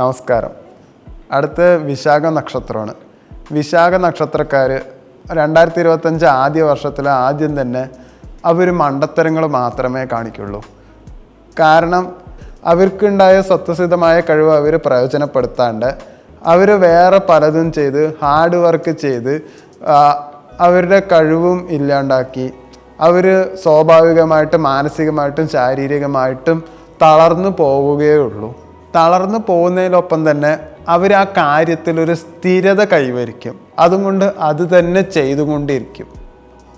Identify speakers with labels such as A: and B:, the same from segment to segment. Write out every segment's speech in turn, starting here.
A: നമസ്കാരം. അടുത്ത വിശാഖ നക്ഷത്രമാണ്. വിശാഖ നക്ഷത്രക്കാർ രണ്ടായിരത്തി ഇരുപത്തഞ്ച് ആദ്യ വർഷത്തിൽ ആദ്യം തന്നെ അവർ മണ്ടത്തരങ്ങൾ മാത്രമേ കാണിക്കുള്ളൂ. കാരണം അവർക്കുണ്ടായ സ്വത്വസിദ്ധമായ കഴിവ് അവർ പ്രയോജനപ്പെടുത്താണ്ട് അവർ വേറെ പലതും ചെയ്ത് ഹാർഡ് വർക്ക് ചെയ്ത് അവരുടെ കഴിവും ഇല്ലാണ്ടാക്കി അവർ സ്വാഭാവികമായിട്ടും മാനസികമായിട്ടും ശാരീരികമായിട്ടും തളർന്നു പോവുകയേ ഉള്ളൂ. തളർന്നു പോകുന്നതിനൊപ്പം തന്നെ അവർ ആ കാര്യത്തിൽ ഒരു സ്ഥിരത കൈവരിക്കും. അതുകൊണ്ട് അത് തന്നെ ചെയ്തുകൊണ്ടിരിക്കും.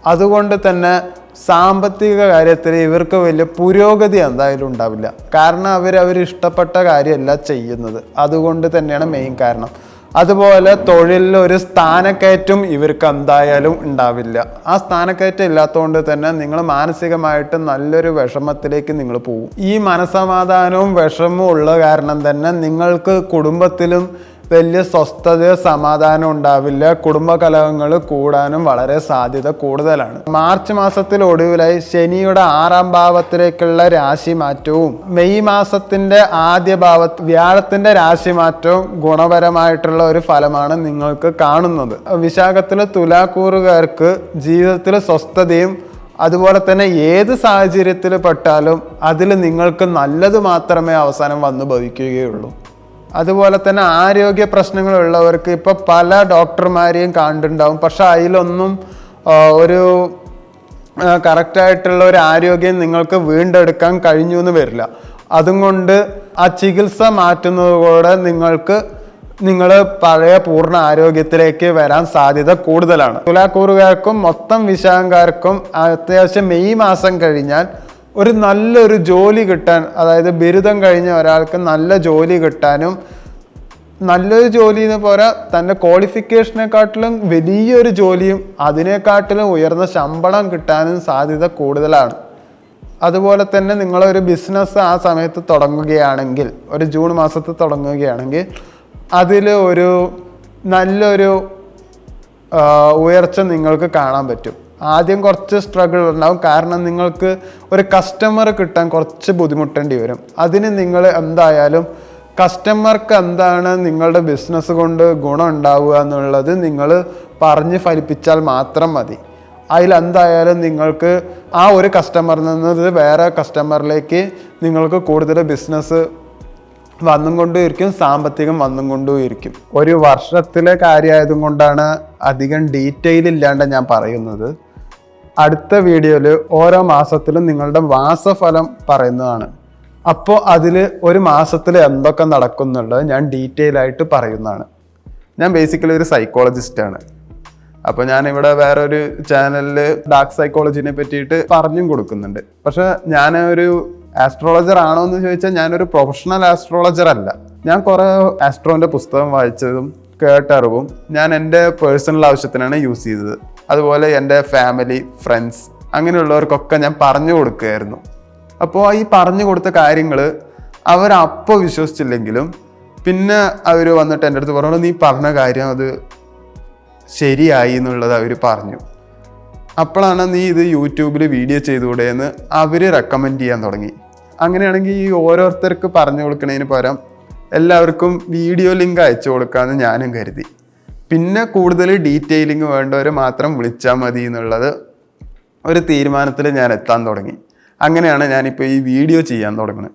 A: അതുകൊണ്ട് തന്നെ സാമ്പത്തിക കാര്യത്തിൽ ഇവർക്ക് വലിയ പുരോഗതി എന്തായാലും ഉണ്ടാവില്ല. കാരണം അവർ അവർ ഇഷ്ടപ്പെട്ട കാര്യമല്ല ചെയ്യുന്നത്. അതുകൊണ്ട് തന്നെയാണ് മെയിൻ കാരണം. അതുപോലെ തൊഴിലിൽ ഒരു സ്ഥാനക്കയറ്റം ഇവർക്ക് എന്തായാലും ഉണ്ടാവില്ല. ആ സ്ഥാനക്കയറ്റം ഇല്ലാത്തതുകൊണ്ട് തന്നെ നിങ്ങൾ മാനസികമായിട്ട് നല്ലൊരു വിഷമത്തിലേക്ക് നിങ്ങൾ പോകും. ഈ മനസമാധാനവും വിഷമവും ഉള്ള കാരണം തന്നെ നിങ്ങൾക്ക് കുടുംബത്തിലും വലിയ സ്വസ്ഥതയോ സമാധാനം ഉണ്ടാവില്ല. കുടുംബ കലഹങ്ങൾ കൂടാനും വളരെ സാധ്യത കൂടുതലാണ്. മാർച്ച് മാസത്തിൽ ഒടുവിലായി ശനിയുടെ ആറാം ഭാവത്തിലേക്കുള്ള രാശി മാറ്റവും മെയ് മാസത്തിന്റെ ആദ്യ ഭാവ വ്യാഴത്തിന്റെ രാശി മാറ്റവും ഗുണപരമായിട്ടുള്ള ഒരു ഫലമാണ് നിങ്ങൾക്ക് കാണുന്നത്. വിശാഖത്തിലെ തുലാക്കൂറുകാർക്ക് ജീവിതത്തിൽ സ്വസ്ഥതയും അതുപോലെ തന്നെ ഏത് സാഹചര്യത്തിൽ പെട്ടാലും അതിൽ നിങ്ങൾക്ക് നല്ലത് മാത്രമേ അവസാനം വന്നു ഭവിക്കുകയുള്ളൂ അതുപോലെ തന്നെ ആരോഗ്യ പ്രശ്നങ്ങളുള്ളവർക്ക് ഇപ്പോൾ പല ഡോക്ടർമാരെയും കണ്ടിട്ടുണ്ടാവും. പക്ഷെ അതിലൊന്നും ഒരു കറക്റ്റായിട്ടുള്ള ഒരു ആരോഗ്യം നിങ്ങൾക്ക് വീണ്ടെടുക്കാൻ കഴിഞ്ഞു എന്ന് വരില്ല. അതും കൊണ്ട് ആ ചികിത്സ മാറ്റുന്നതോടെ നിങ്ങൾക്ക് നിങ്ങൾ പഴയ പൂർണ ആരോഗ്യത്തിലേക്ക് വരാൻ സാധ്യത കൂടുതലാണ്. തുലാക്കൂറുകാർക്കും മൊത്തം വിശാഖക്കാർക്കും അത്യാവശ്യം മെയ് മാസം കഴിഞ്ഞാൽ ഒരു നല്ലൊരു ജോലി കിട്ടാൻ അതായത് ബിരുദം കഴിഞ്ഞ ഒരാൾക്ക് നല്ല ജോലി കിട്ടാനും നല്ലൊരു ജോലി എന്ന് പോരാ തന്റെ ക്വാളിഫിക്കേഷനെക്കാട്ടിലും വലിയൊരു ജോലിയും അതിനെക്കാട്ടിലും ഉയർന്ന ശമ്പളം കിട്ടാനും സാധ്യത കൂടുതലാണ്. അതുപോലെ തന്നെ നിങ്ങളൊരു ബിസിനസ് ആ സമയത്ത് തുടങ്ങുകയാണെങ്കിൽ ഒരു ജൂൺ മാസത്തിൽ തുടങ്ങുകയാണെങ്കിൽ അതിൽ ഒരു നല്ലൊരു ഉയർച്ച നിങ്ങൾക്ക് കാണാൻ പറ്റും. ആദ്യം കുറച്ച് സ്ട്രഗിൾ ഉണ്ടാവും. കാരണം നിങ്ങൾക്ക് ഒരു കസ്റ്റമർ കിട്ടാൻ കുറച്ച് ബുദ്ധിമുട്ടേണ്ടി വരും. അതിന് നിങ്ങൾ എന്തായാലും കസ്റ്റമർക്ക് എന്താണ് നിങ്ങളുടെ ബിസിനസ് കൊണ്ട് ഗുണം ഉണ്ടാവുക എന്നുള്ളത് നിങ്ങൾ പറഞ്ഞ് ഫലിപ്പിച്ചാൽ മാത്രം മതി. അതിലെന്തായാലും നിങ്ങൾക്ക് ആ ഒരു കസ്റ്റമറിൽ നിന്ന് വേറെ കസ്റ്റമറിലേക്ക് നിങ്ങൾക്ക് കൂടുതൽ ബിസിനസ് വന്നും കൊണ്ടും ഇരിക്കും സാമ്പത്തികം വന്നും കൊണ്ടും ഇരിക്കും. ഒരു വർഷത്തിലെ കാര്യമായതും കൊണ്ടാണ് അധികം ഡീറ്റെയിൽ ഇല്ലാണ്ട് ഞാൻ പറയുന്നത്. അടുത്ത വീഡിയോയിൽ ഓരോ മാസത്തിലും നിങ്ങളുടെ മാസഫലം പറയുന്നതാണ്. അപ്പോൾ അതിൽ ഒരു മാസത്തിൽ എന്തൊക്കെ നടക്കുന്നുള്ളത് ഞാൻ ഡീറ്റെയിൽ ആയിട്ട് പറയുന്നതാണ്. ഞാൻ ബേസിക്കലി ഒരു സൈക്കോളജിസ്റ്റാണ് അപ്പോൾ ഞാൻ ഇവിടെ വേറൊരു ചാനലിൽ ഡാർക്ക് സൈക്കോളജിനെ പറ്റിയിട്ട് പറഞ്ഞും കൊടുക്കുന്നുണ്ട്. പക്ഷേ ഞാൻ ഒരു ആസ്ട്രോളജർ ആണോ എന്ന് ചോദിച്ചാൽ ഞാനൊരു പ്രൊഫഷണൽ ആസ്ട്രോളജർ അല്ല. ഞാൻ കുറേ ആസ്ട്രോന്റെ പുസ്തകം വായിച്ചതും കേട്ടറിവും ഞാൻ എന്റെ പേഴ്സണൽ ആവശ്യത്തിനാണ് യൂസ് ചെയ്തത്. അതുപോലെ എന്റെ ഫാമിലി ഫ്രണ്ട്സ് അങ്ങനെയുള്ളവർക്കൊക്കെ ഞാൻ പറഞ്ഞു കൊടുക്കുകയായിരുന്നു. അപ്പോൾ ഈ പറഞ്ഞു കൊടുത്ത കാര്യങ്ങൾ അവരപ്പോൾ വിശ്വസിച്ചില്ലെങ്കിലും പിന്നെ അവർ വന്നിട്ട് എന്റെ അടുത്ത് പറഞ്ഞു നീ പറഞ്ഞ കാര്യം അത് ശരിയായി എന്നുള്ളത് അവർ പറഞ്ഞു. അപ്പോഴാണ് നീ ഇത് യൂട്യൂബിൽ വീഡിയോ ചെയ്തുകൂടെ എന്ന് അവർ റെക്കമെൻഡ് ചെയ്യാൻ തുടങ്ങി. അങ്ങനെയാണെങ്കിൽ ഈ ഓരോരുത്തർക്ക് പറഞ്ഞു കൊടുക്കുന്നതിന് പകരം എല്ലാവർക്കും വീഡിയോ ലിങ്ക് അയച്ചു കൊടുക്കാമെന്ന് ഞാനും കരുതി. പിന്നെ കൂടുതൽ ഡീറ്റെയിലിംഗ് വേണ്ടവർ മാത്രം വിളിച്ചാൽ മതി എന്നുള്ളത് ഒരു തീരുമാനത്തിൽ ഞാൻ എത്താൻ തുടങ്ങി. അങ്ങനെയാണ് ഞാനിപ്പോൾ ഈ വീഡിയോ ചെയ്യാൻ തുടങ്ങുന്നത്.